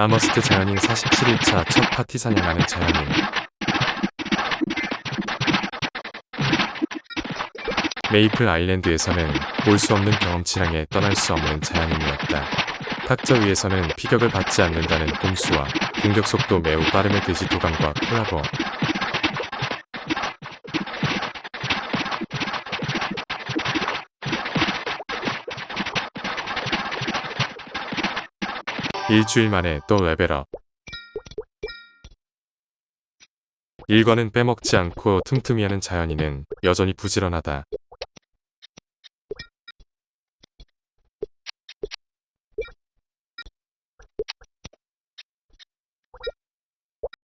아머스트 자연인 47일차 첫 파티 사냥하는 자연인. 메이플 아일랜드에서는 볼 수 없는 경험치랑에 떠날 수 없는 자연인이었다. 탁자 위에서는 피격을 받지 않는다는 꼼수와 공격 속도 매우 빠름의 돼지 도감과 콜라보. 일주일 만에 또 레벨업. 일과는 빼먹지 않고 틈틈이 하는 자연이는 여전히 부지런하다.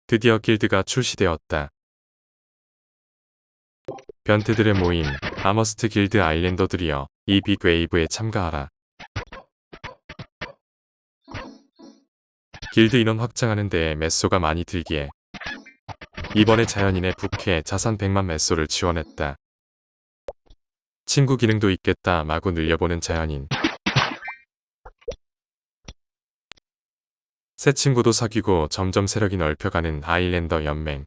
드디어 길드가 출시되었다. 변태들의 모임, 아머스트 길드 아일랜더들이여 이 빅웨이브에 참가하라. 길드 인원 확장하는 데에 메소가 많이 들기에 이번에 자연인의 부캐 자산 100만 메소를 지원했다. 친구 기능도 있겠다 마구 늘려보는 자연인. 새 친구도 사귀고 점점 세력이 넓혀가는 아일랜더 연맹.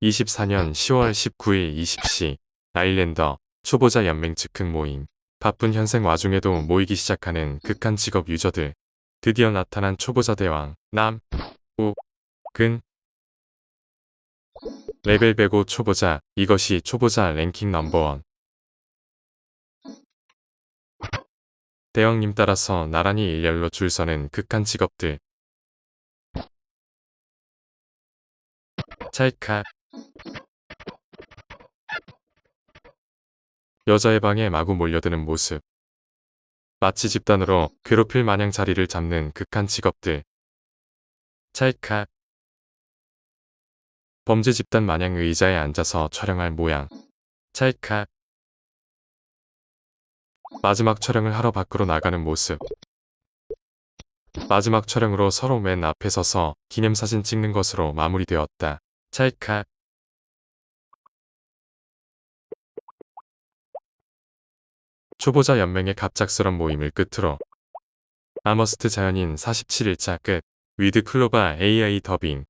24년 10월 19일 20시 아일랜더 초보자 연맹 즉흥 모임. 바쁜 현생 와중에도 모이기 시작하는 극한 직업 유저들. 드디어 나타난 초보자 대왕 남, 우, 근. 레벨 105 초보자 이것이 초보자 랭킹 넘버원. 대왕님 따라서 나란히 일렬로 줄 서는 극한 직업들. 찰칵. 여자의 방에 마구 몰려드는 모습. 마치 집단으로 괴롭힐 마냥 자리를 잡는 극한 직업들. 찰칵. 범죄 집단 마냥 의자에 앉아서 촬영할 모양. 찰칵. 마지막 촬영을 하러 밖으로 나가는 모습. 마지막 촬영으로 서로 맨 앞에 서서 기념사진 찍는 것으로 마무리되었다. 찰칵. 초보자 연맹의 갑작스런 모임을 끝으로 아머스트 자연인 47일차 끝 위드 클로바 AI 더빙